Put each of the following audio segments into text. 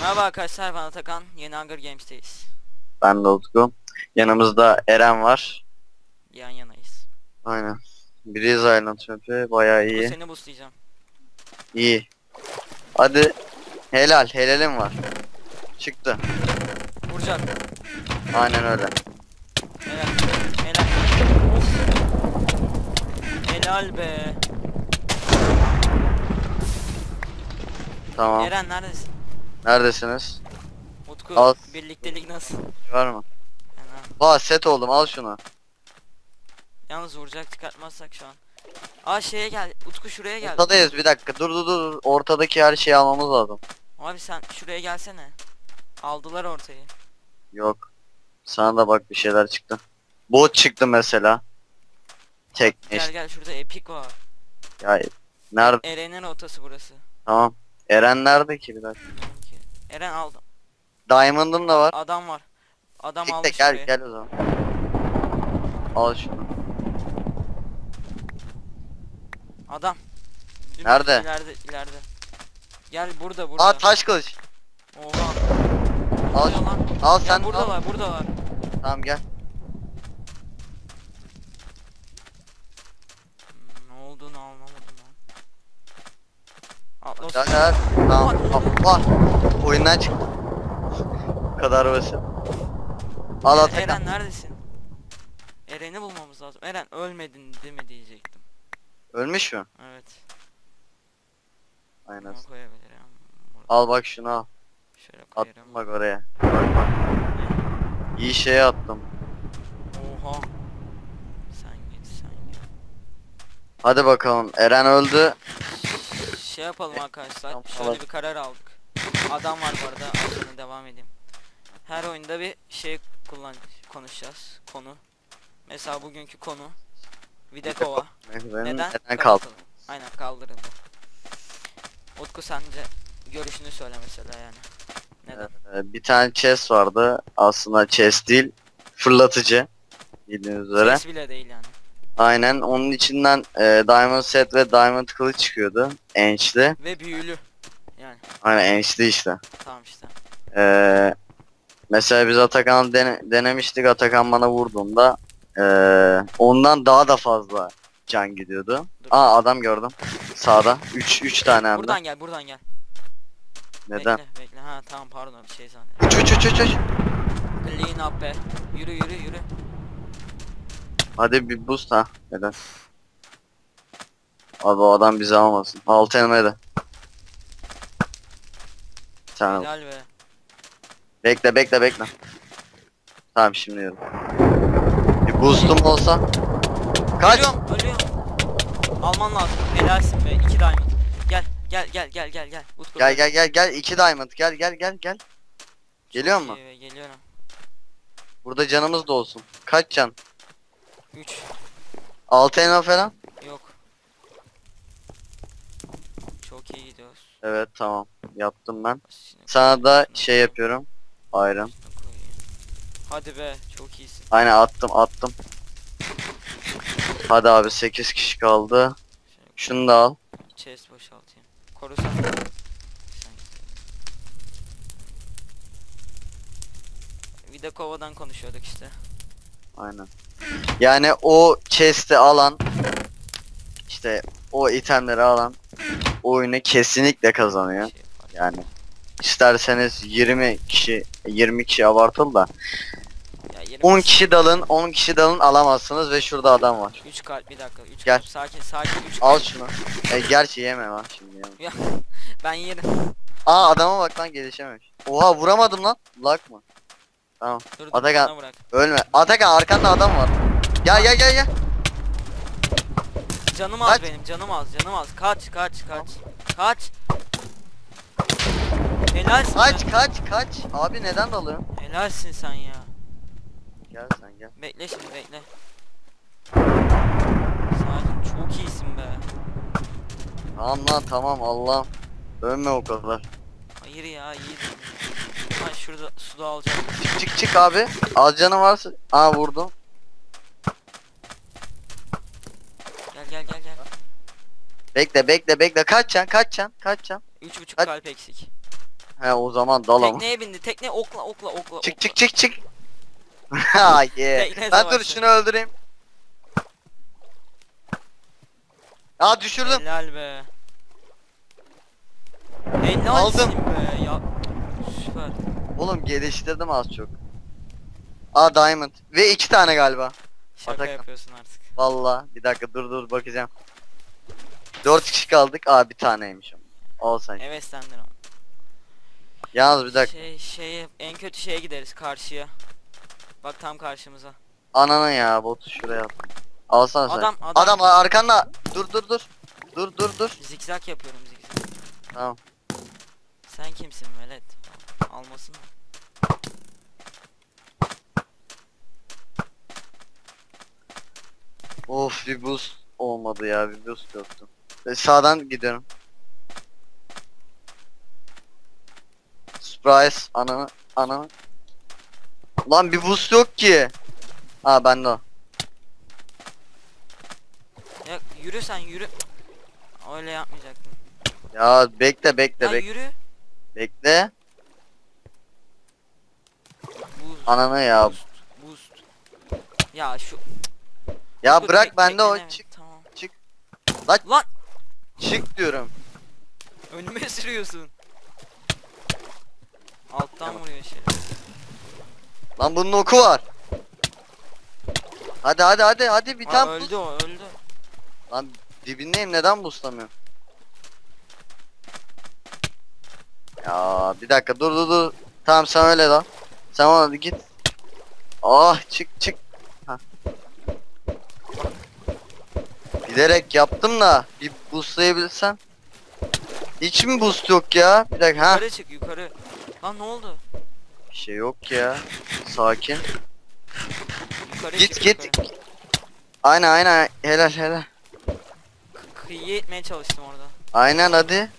Merhaba arkadaşlar ben Atakan. Yeni Hunger Games'teyiz. Ben de Utku. Yanımızda Eren var. Yan yanayız. Aynen. Breeze Island map'i bayağı Bu iyi. seni boostlayacağım. İyi. Hadi. Helal. Helalim var. Çıktı. Vuracak. Aynen öyle. Helal. Helal. Of. Helal be. Tamam. Eren neredesin? Neredesiniz? Utku Al. birliktelik nasıl? Var mı? Vaa set oldum. Al şunu. Yalnız vuracak çıkartmazsak şu an. Aa şeye gel. Utku şuraya gel. Ortadayız. Bir dakika. Dur dur dur. Ortadaki her şeyi almamız lazım. Abi sen şuraya gelsene. Aldılar ortayı. Yok. Sana da bak bir şeyler çıktı. Bot çıktı mesela. Tekne Gel işte. gel şurada epik var. Ya, nerede? Eren'in rotası burası. Tamam. Eren nerede ki bir dakika? Eren aldı. Diamond'ım da var. Adam var. Adam Bekle almış gel gel o zaman. Al şunu. Adam. Dümdüz Nerede? İleride ileride. Gel burada burada. Aa taş kılıç. Oha. Al Al şunu. Al Ya sen al. buradalar buradalar. Tamam gel. Hmm, ne olduğunu anlamadım lan. Atlas. Gel. Tamam. Allah. Oyundan çık. Bu kadar basit. Al Atakan. Eren neredesin? Eren'i bulmamız lazım. Eren ölmedin değil mi diyecektim. Ölmüş mü? Evet. Aynen. Bunu koyabilirim. Burada Al bak şunu al. Şöyle koyarım. Attım bak oraya. Bak bak. İyi şeye attım. Oha. Sen git sen git. Hadi bakalım. Eren öldü. Şey yapalım arkadaşlar. Şöyle bir karar aldık. Adam var bu arada. Sonra devam edeyim. Her oyunda bir şey kullan konuşacağız. Konu. Mesela bugünkü konu Videkova. Neden? Neden kaldı? Aynen kaldırıldı. Utku sence görüşünü söyle mesela yani. Neden? Ee, bir tane chest vardı. Aslında chest değil. Fırlatıcı. Bildiğiniz üzere. Ses bile değil yani. Aynen. Onun içinden e, Diamond set ve Diamond kılıç çıkıyordu. Enchli. Ve büyülü. Yani Aynen enchli işte. tamam işte. Ee, mesela biz Atakan'ı dene- denemiştik. Atakan bana vurduğunda ee, ondan daha da fazla can gidiyordu. Dur. Aa adam gördüm. Sağda. 3 3 tane hem de. Buradan gel buradan gel. Neden? Bekle bekle. Ha tamam pardon bir şey zannettim. Uç uç uç uç uç. Clean up be. Yürü yürü yürü. Hadi bir boost ha. Neden? Abi o adam bizi almasın. Altı elma de. Tamam. Helal be. Bekle bekle bekle. Tamam şimdi yürü. Bir boostum olsa. Kaç. Ölüyorum ölüyorum. Alman lazım. Helalsin be. 2 diamond. Gel gel gel gel gel gel. Utku. Gel gel gel gel. iki diamond. Gel gel gel gel. Geliyor mu? Geliyorum. Burada canımız da olsun. Kaç can? 3. Altı elma falan. Yok. Çok iyi gidiyoruz. Evet tamam. Yaptım ben. Sana da şey yapıyorum. Koyayım. Hadi be çok iyisin. Aynen attım attım. Hadi abi 8 kişi kaldı. Şunu da al. chest boşaltayım. Koru sen. Sen git. Vidakova'dan konuşuyorduk işte. Aynen. Yani o chest'i alan işte o itemleri alan oyunu kesinlikle kazanıyor. Yani isterseniz 20 kişi 20 kişi abartıl da Ya 20 10 kişi dalın 10 kişi dalın alamazsınız ve şurada adam var. 3 kalp bir dakika 3 Gel. kalp sakin sakin 3 Al şunu. E, gerçi yeme lan şimdi yeme. Ya ben yerim. Aa adama bak lan gelişememiş. Oha vuramadım lan. Luck mı? Tamam. Dur dur Atakan. bana bırak. Ölme. Atakan arkanda adam var. Gel gel gel gel. Canım az Kaç. benim canım az canım az. Kaç kaç kaç. Kaç. Helalsin Kaç sen. kaç kaç. Abi neden dalıyorsun? Helalsin sen ya. Gel sen gel. Bekle şimdi bekle. Sakin çok iyisin be. Tamam lan tamam Allah'ım. Ölme o kadar. Hayır ya iyi. Şurada suda alacağım. Çık çık çık abi. Az canı varsa. Aa vurdum. Gel gel gel gel. Bekle bekle bekle. Kaç can kaç can kaç can. Üç buçuk kalp eksik. He o zaman dal ama. Tekneye bindi. Tekne okla okla okla. Çık okla. çık çık çık. Ha ye. Tekne Ben dur savaşı. şunu öldüreyim. Aa düşürdüm. Helal be. Helalsin Aldım. be. Oğlum geliştirdim az çok. Aa diamond. Ve iki tane galiba. Şaka Atakan. yapıyorsun artık. Valla bir dakika dur dur bakacağım. Dört kişi kaldık. Aa bir taneymiş ama. Al sen. Evet sendir ama. Yalnız bir dakika. Şey şeye en kötü şeye gideriz karşıya. Bak tam karşımıza. Ananı ya botu şuraya at. Alsana sen. Adam adam, Adam arkanda. Dur dur dur. Dur dur dur. zikzak yapıyorum zikzak. Tamam. Sen kimsin velet? Almasın mı? Of bir boost olmadı ya bir boost yoktu. E, sağdan gidiyorum. Surprise ananı ananı. Lan bir boost yok ki. Ha bende o. Ya yürü sen yürü. Öyle yapmayacaktın. Ya bekle bekle Ya bekle. yürü. Bekle. Boost. Ananı ya. Boost. Boost. Ya şu. Ya Dur, bırak bende o. tekleme. Çık Tamam. çık. Lan Lan çık diyorum. önüme sürüyorsun. Alttan vuruyor şey. Lan bunun oku var. Hadi hadi hadi hadi bir Aa, tane öldü o öldü. Lan dibindeyim neden boostlamıyorum? Ya bir dakika dur dur dur. Tamam sen öyle lan. Sen ona git. Ah çık çık. Hah. Bilerek yaptım da bir boostlayabilsem. Hiç mi boost yok ya? Bir dakika ha. Yukarı çık yukarı. Lan ne oldu? Bir şey yok ya. Sakin. Yukarı Git çık git. yukarı. Aynen aynen helal helal. Kıyıya itmeye çalıştım orada. Aynen hadi.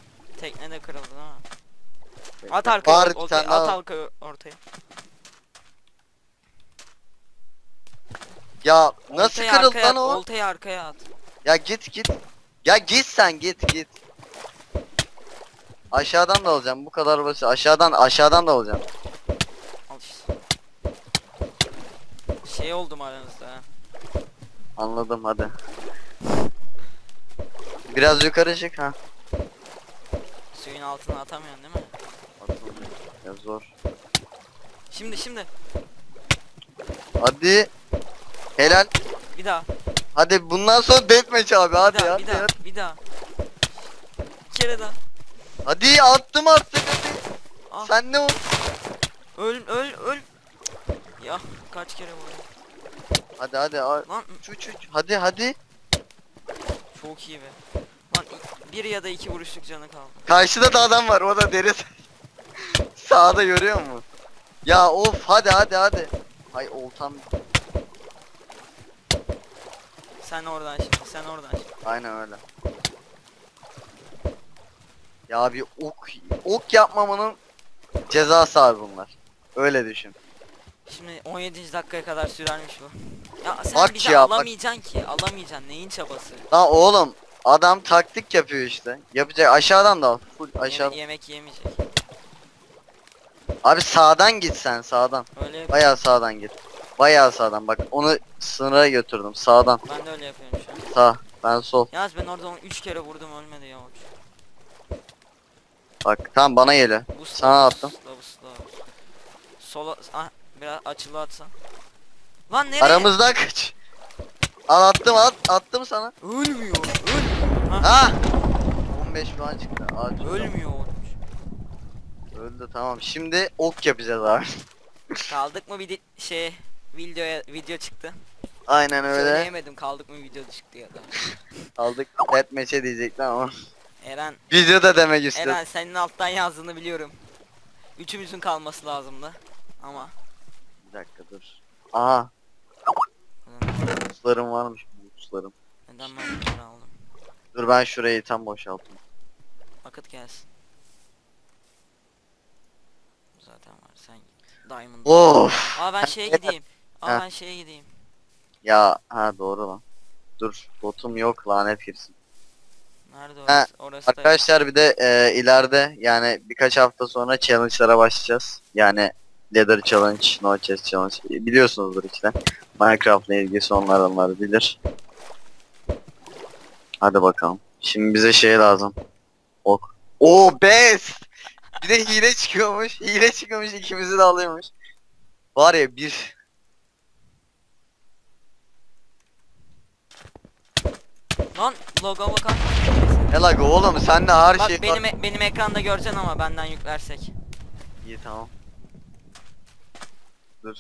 Tekne de kırıldı ha. At arkaya Var ortaya, tane at arkaya ortaya. Ya nasıl Oltayı kırıldı arkaya lan o? Oltayı arkaya at. Ya git git. Ya git sen git git. Aşağıdan da alacağım bu kadar basit. Aşağıdan aşağıdan da alacağım. Al işte. Şey oldum aranızda ha. Anladım hadi. Biraz yukarı çık ha. Suyun altına atamıyorsun değil mi? Atılmıyor. Ya zor. Şimdi şimdi. Hadi. Helal. Bir daha. Hadi bundan sonra deathmatch abi Bir hadi daha. hadi. bir daha. hadi. Bir daha. Bir kere daha. Hadi attım artık hadi. Ah. Sen ne o? Öl öl öl. Ya kaç kere vurdum. Hadi hadi. Lan Uç uç. Hadi hadi. çok iyi be. Lan bir ya da iki vuruşluk canı kaldı. Karşıda da adam var o da deri. Sağda görüyor musun? Ya of hadi hadi hadi. Hay oltam. Sen oradan şimdi. Sen oradan şimdi. Aynen öyle. Ya bir ok ok yapmamanın cezası abi bunlar. Öyle düşün. Şimdi 17. dakikaya kadar sürermiş bu. Ya sen Bak bir de ya, bak. alamayacaksın ki. Alamayacaksın. Neyin çabası? Lan oğlum adam taktik yapıyor işte. Yapacak aşağıdan da al. Full aşağı. Yeme- yemek yemeyecek. Abi sağdan git sen sağdan. Öyle Bayağı sağdan git. Bayağı sağdan bak onu sınıra götürdüm sağdan. Ben de öyle yapıyorum şu an. Sağ ben sol. Yalnız ben orada onu 3 kere vurdum ölmedi ya. Bak tamam bana geliyor. Bu Sana attım. Sola ah biraz açılı atsan. Lan nereye? Aramızda kaç. Al attım at attım sana. Ölmüyor. Öl. Ha, Ha. 15 falan çıktı. Çok- ölmüyor. Öldü tamam. Şimdi ok yapacağız abi. Kaldık mı bir şey videoya video çıktı. Aynen öyle. Söyleyemedim kaldık mı video çıktı ya da. Aldık deathmatch'e diyecekler ama. Eren Videoda demek istedim. Eren senin alttan yazdığını biliyorum. Üçümüzün kalması lazımdı. Ama Bir dakika dur. Aha. Buslarım varmış bu buslarım. neden ben bunları aldım? Dur ben şurayı tam boşaltayım. Vakit gelsin. Zaten var sen Diamond. Of. Aa ben şeye gideyim. Aa Ha. ben şeye gideyim. Ya ha doğru lan. Dur botum yok lanet girsin. Nerede Ha, orası? Orası da Arkadaşlar bir de e, ileride yani birkaç hafta sonra challenge'lara başlayacağız. Yani Leather Challenge, No Chest Challenge biliyorsunuzdur işte. Minecraft'la ilgisi onlar onlar bilir. Hadi bakalım. Şimdi bize şey lazım. Ok. Oo best! Bir de hile çıkıyormuş. Hile çıkıyormuş ikimizi de alıyormuş. Var ya bir Lan logo bakar ne lag oğlum sen de her Bak şey benim e- benim ekranda göreceksin ama benden yüklersek. İyi tamam. Dur.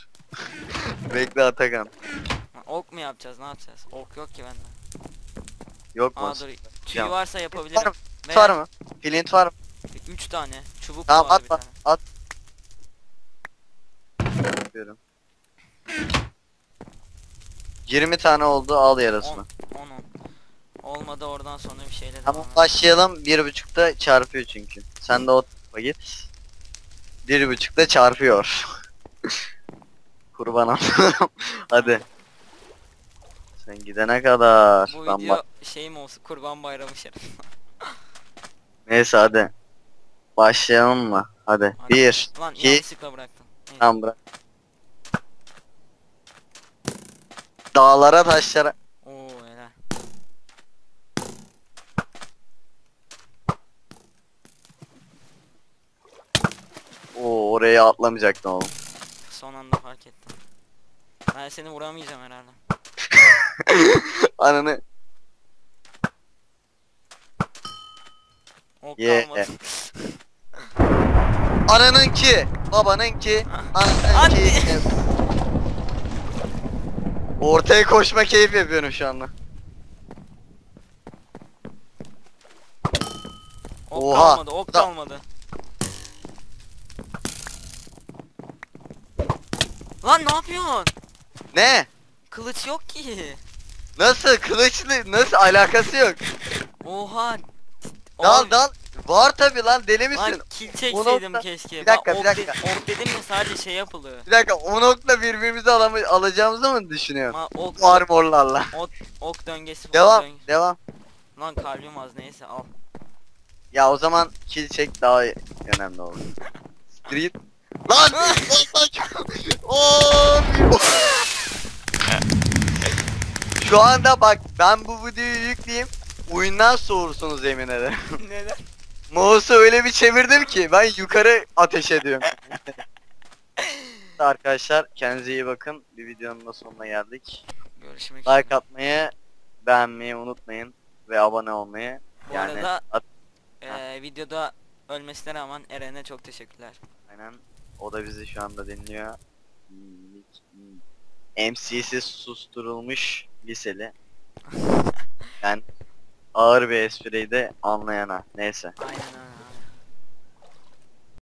Bekle Atakan. Ha, Ok mu yapacağız? Ne yapacağız? Ok yok ki bende. Yok mu? Aa dur. Tüy Tamam. varsa Var yapabilirim. mı? Var mı? Flint var mı? 3 tane. Çubuk Tamam var at bir tane. At. Yapıyorum. 20 tane oldu al yarısını. 10 10 Olmadı oradan sonra bir şeyle Tamam devam başlayalım. Bir buçukta çarpıyor çünkü. Sen de o tarafa git. Bir buçukta çarpıyor. Kurban olurum. Hadi. Sen gidene kadar. Bu ben video bak. şey mi olsun? Kurban bayramı şeref. Neyse hadi. Başlayalım mı? Hadi. Hadi. Bir. Lan İki. yanlışlıkla bıraktım. Neyse. Tamam bırak. Dağlara taşlara. Oo helal. Oo oraya atlamayacaktım oğlum. Son anda fark ettim. Ben seni vuramayacağım herhalde. Ananı. Ok Yeah. kalmadı. Ananınki. Babanınki. Ananınki. Hadi. Ortaya koşma keyif yapıyorum şu anda. ok Oha. kalmadı, ok Da- kalmadı. Lan ne yapıyorsun? Ne? Kılıç yok ki. Nasıl? Kılıçlı nasıl alakası yok. Oha. Dal Abi, dal. Var tabi lan deli misin? Lan kill çekseydim nokta- keşke. Bir dakika, Ben bir ok, dakika. de- ok dedim ya sadece şey yapılıyor. Bir dakika o nokta birbirimizi alamı alacağımızı mı düşünüyorsun? Ma ok, Bu armorlarla. ok döngesi falan Devam dön- devam. Lan kalbim az neyse al. Ya o zaman kill çek daha önemli olur. Street. Lan! Lan lan! Oo! Şu anda bak ben bu videoyu yükleyeyim. Oyundan soğursunuz yemin ederim. Neden? Mouse'u öyle bir çevirdim ki ben yukarı ateş ediyorum. Arkadaşlar kendinize iyi bakın. Bir videonun da sonuna geldik. Görüşmek üzere. Like atmayı, beğenmeyi unutmayın ve abone olmayı. Bu Yani arada at- eee, videoda ölmesine rağmen Eren'e çok teşekkürler. aynen o da bizi şu anda dinliyor. MC'si susturulmuş liseli. Yani ağır bir espriyi de anlayana. Neyse. Aynen